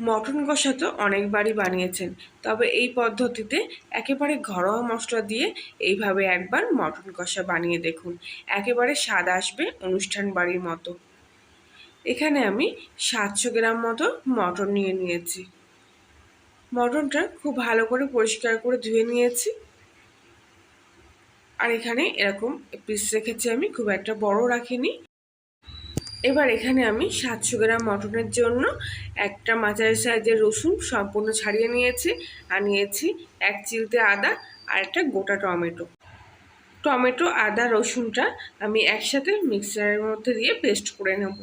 Mutton কষা তো অনেকবারই বানিয়েছেন। তবে এই পদ্ধতিতে একেবারে ঘরোয়া মশলা দিয়ে এইভাবে একবার মটন কষা বানিয়ে দেখুন। একেবারে স্বাদ আসবে অনুষ্ঠান বাড়ির মতো। এখানে আমি সাতশো গ্রাম মতো মটন নিয়ে নিয়েছি। মটনটা খুব ভালো করে পরিষ্কার করে ধুয়ে নিয়েছি। আর এখানে এরকম পিস রেখেছি আমি, খুব একটা বড় রাখিনি। এবার এখানে আমি সাতশো গ্রাম মটনের জন্য একটা মাঝারি সাইজের রসুন সম্পূর্ণ ছাড়িয়ে নিয়েছি আর নিয়েছি এক চিলতে আদা আর একটা গোটা টমেটো। টমেটো, আদা, রসুনটা আমি একসাথে মিক্সারের মধ্যে দিয়ে পেস্ট করে নেব।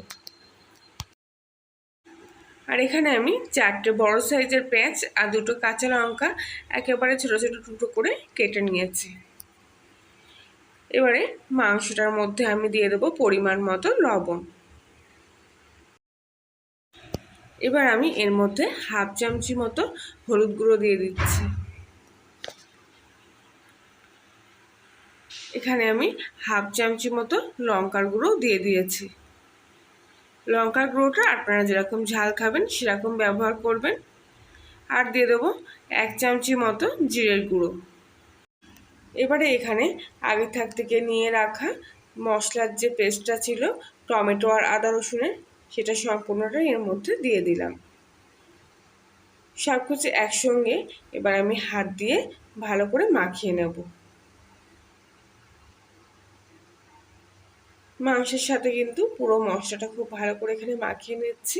আর এখানে আমি চারটে বড় সাইজের পেঁয়াজ আর দুটো কাঁচা লঙ্কা একেবারে ছোটো ছোটো টুকরো করে কেটে নিয়েছি। এবারে মাংসটার মধ্যে আমি দিয়ে দেবো পরিমাণ মতো লবণ। এবার আমি এর মধ্যে হাফ চামচি মতো হলুদ গুঁড়ো দিয়ে দিচ্ছি। এখানে আমি হাফ চামচি মতো লঙ্কার গুঁড়ো দিয়ে দিয়েছি। লঙ্কার গুঁড়োটা আপনারা যেরকম ঝাল খাবেন সেরকম ব্যবহার করবেন। আর দিয়ে দেবো এক চামচি মতো জিরের গুঁড়ো। এবারে এখানে আগে থাক থেকে নিয়ে রাখা মশলার যে পেস্টটা ছিল, টমেটো আর আদা রসুনের সেটা সম্পূর্ণটা এর মধ্যে দিয়ে দিলাম। সব কিছু একসঙ্গে এবার আমি হাত দিয়ে ভালো করে মাখিয়ে নেব। মাংসের সাথে কিন্তু পুরো মশলাটা খুব ভালো করে এখানে মাখিয়ে নিচ্ছি।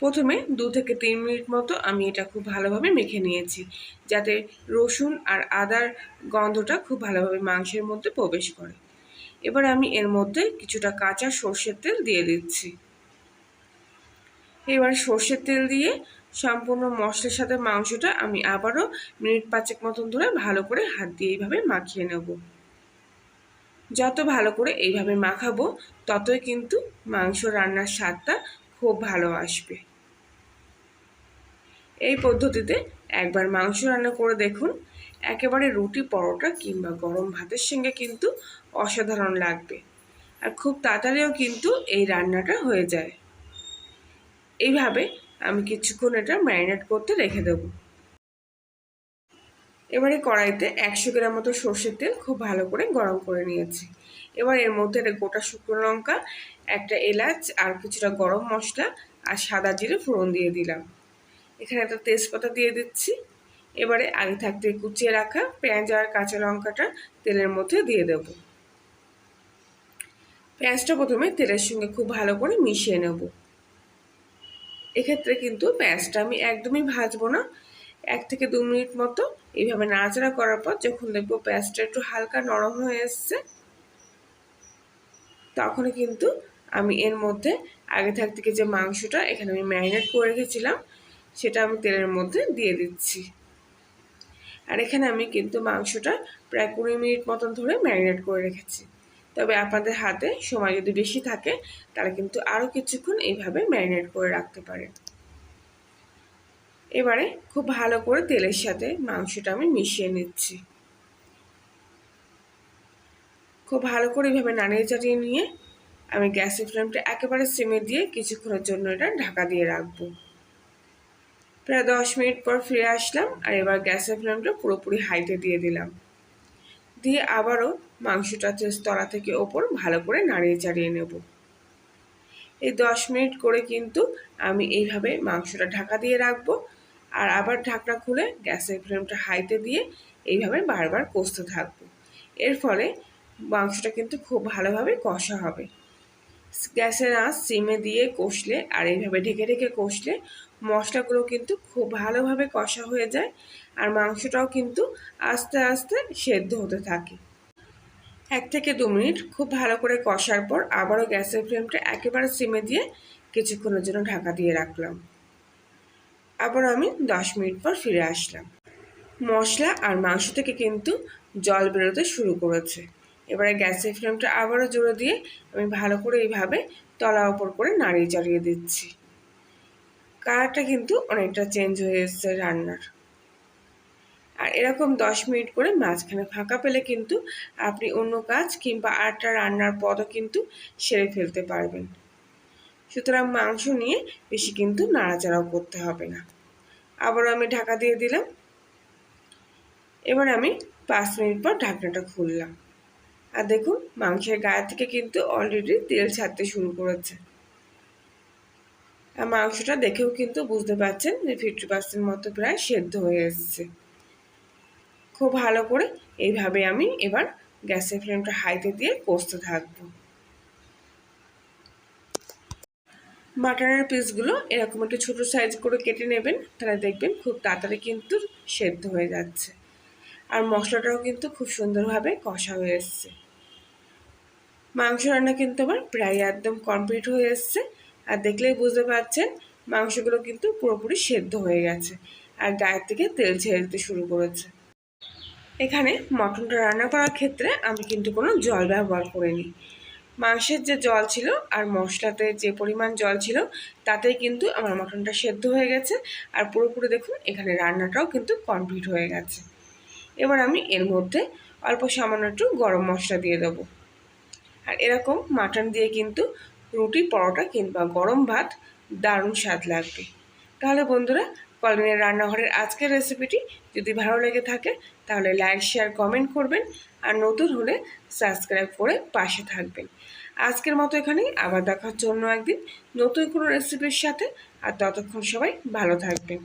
প্রথমে দু থেকে তিন মিনিট মতো আমি এটা খুব ভালোভাবে মেখে নিয়েছি, যাতে রসুন আর আদার গন্ধটা খুব ভালোভাবে মাংসের মধ্যে প্রবেশ করে। এবার আমি এর মধ্যে কিছুটা কাঁচা সর্ষের তেল দিয়ে দিচ্ছি। এবার সর্ষের তেল দিয়ে সম্পূর্ণ মশলার সাথে মাংসটা আমি আবারও মিনিট পাঁচেক মতন ধরে ভালো করে হাত দিয়ে এইভাবে মাখিয়ে নেব। যত ভালো করে এইভাবে মাখাবো, ততই কিন্তু মাংস রান্নার স্বাদটা খুব ভালো আসবে। এই পদ্ধতিতে একবার মাংস রান্না করে দেখুন একেবারে রুটি পরোটা কিংবা গরম ভাতের সঙ্গে কিন্তু অসাধারণ লাগবে। আর খুব তাড়াতাড়িও কিন্তু এই রান্নাটা হয়ে যায়। এইভাবে আমি কিছুক্ষণ এটা ম্যারিনেট করতে রেখে দেবো। এবারে কড়াইতে একশো গ্রাম মতো সর্ষের তেল খুব ভালো করে গরম করে নিয়েছি। এবার এর মধ্যে গোটা শুকনো লঙ্কা, একটা এলাচ আর কিছুটা গরম মশলা আর সাদা জিরে ফোড়ন দিয়ে দিলাম। এখানে একটা তেজপাতা দিয়ে দিচ্ছি। এবারে আগে থাকতে কুচিয়ে রাখা পেঁয়াজ আর কাঁচা লঙ্কাটা তেলের মধ্যে দিয়ে দেব। পেঁয়াজটা প্রথমে তেলের সঙ্গে খুব ভালো করে মিশিয়ে নেব। এক্ষেত্রে কিন্তু পেঁয়াজটা আমি একদমই ভাজবো না। এক থেকে দু মিনিট মতো এইভাবে নাড়াচাড়া করার পর যখন দেখব পেঁয়াজটা একটু হালকা নরম হয়ে এসছে তখন কিন্তু আমি এর মধ্যে আগে থাক থেকে যে মাংসটা এখানে আমি ম্যারিনেট করে রেখেছিলাম, সেটা আমি তেলের মধ্যে দিয়ে দিচ্ছি। আর এখানে আমি কিন্তু মাংসটা প্রায় কুড়ি মিনিট মতন ধরে ম্যারিনেট করে রেখেছি। তবে আপনাদের হাতে সময় যদি বেশি থাকে তারা কিন্তু আরও কিছুক্ষণ এইভাবে ম্যারিনেট করে রাখতে পারে এবারে খুব ভালো করে তেলের সাথে মাংসটা আমি মিশিয়ে নিচ্ছি। খুব ভালো করে এইভাবে নাড়িয়ে চাটিয়ে নিয়ে আমি গ্যাসের ফ্লেমটা একেবারে সিমে দিয়ে কিছুক্ষণের জন্য এটা ঢাকা দিয়ে রাখব। প্রায় দশ মিনিট পর ফিরে আসলাম আর এবার গ্যাসের ফ্লেমটা পুরোপুরি হাইতে দিয়ে দিলাম। দিয়ে আবারও মাংসটা তলা থেকে ওপর ভালো করে নাড়িয়ে চাড়িয়ে নেব। এই দশ মিনিট করে কিন্তু আমি এইভাবে মাংসটা ঢাকা দিয়ে রাখব আর আবার ঢাকনা খুলে গ্যাসের ফ্লেমটা হাইতে দিয়ে এইভাবে বারবার কষতে থাকব। এর ফলে মাংসটা কিন্তু খুব ভালোভাবে কষা হবে। গ্যাসের আঁচ সিমে দিয়ে কষলে আর এইভাবে ঢেকে ঢেকে কষলে মশলাগুলো কিন্তু খুব ভালোভাবে কষা হয়ে যায় আর মাংসটাও কিন্তু আস্তে আস্তে সেদ্ধ হতে থাকে। এক থেকে দু মিনিট খুব ভালো করে কষার পর আবারও গ্যাসের ফ্লেমটা একেবারে সিমে দিয়ে কিছুক্ষণের জন্য ঢাকা দিয়ে রাখলাম। আবার আমি দশ মিনিট পর ফিরে আসলাম। মশলা আর মাংস থেকে কিন্তু জল বেরোতে শুরু করেছে। এবারে গ্যাসের ফ্লেমটা আবারও জোরে দিয়ে আমি ভালো করে এইভাবে তলা ওপর করে নাড়িয়ে চাড়িয়ে দিচ্ছি। কালারটা কিন্তু অনেকটা চেঞ্জ হয়ে এসছে রান্নার। আর এরকম দশ মিনিট করে মাঝখানে ফাঁকা পেলে কিন্তু আপনি অন্য কাজ কিংবা আটটা রান্নার পদও কিন্তু সেরে ফেলতে পারবেন। সুতরাং মাংস নিয়ে বেশি কিন্তু নাড়াচাড়াও করতে হবে না। আবারও আমি ঢাকা দিয়ে দিলাম। এবার আমি পাঁচ মিনিট পর ঢাকনাটা খুললাম। আর দেখুন, মাংসের গায়ে থেকে কিন্তু অলরেডি তেল ছাড়তে শুরু করেছে। আর মাংসটা দেখেও কিন্তু বুঝতে পারছেন যে ফিফটি পার্সেন্ট মতো প্রায় সেদ্ধ হয়ে এসেছে। খুব ভালো করে এইভাবে আমি এবার গ্যাসের ফ্লেমটা হাইতে দিয়ে কষতে থাকব। মাটনের পিসগুলো এরকম একটু ছোটো সাইজ করে কেটে নেবেন, তাহলে দেখবেন খুব তাড়াতাড়ি কিন্তু সেদ্ধ হয়ে যাচ্ছে। আর মশলাটাও কিন্তু খুব সুন্দরভাবে কষা হয়ে এসছে। মাংস রান্না কিন্তু আমার প্রায় একদম কমপ্লিট হয়ে এসছে। আর দেখলেই বুঝতে পারছেন, মাংসগুলো কিন্তু পুরোপুরি সেদ্ধ হয়ে গেছে আর গায়ের থেকে তেল ছেড়ে দিতে শুরু করেছে। এখানে মটনটা রান্না করার ক্ষেত্রে আমি কিন্তু কোনো জল ব্যবহার করিনি। মাংসের যে জল ছিল আর মশলাতে যে পরিমাণ জল ছিল, তাতেই কিন্তু আমার মটনটা সেদ্ধ হয়ে গেছে। আর পুরোপুরি দেখুন, এখানে রান্নাটাও কিন্তু কমপ্লিট হয়ে গেছে। এবার আমি এর মধ্যে অল্প সামান্য একটু গরম মশলা দিয়ে দেবো। আর এরকম মাটন দিয়ে কিন্তু রুটি, পরোটা কিংবা গরম ভাত দারুণ স্বাদ লাগবে। তাহলে বন্ধুরা, কলিনের রান্নাঘরের আজকের রেসিপিটি যদি ভালো লেগে থাকে, তাহলে লাইক, শেয়ার, কমেন্ট করবেন আর নতুন হলে সাবস্ক্রাইব করে পাশে থাকবেন। আজকের মতো এখানেই, আবার দেখার জন্য একদিন নতুন কোনো রেসিপির সাথে। আর ততক্ষণ সবাই ভালো থাকবেন।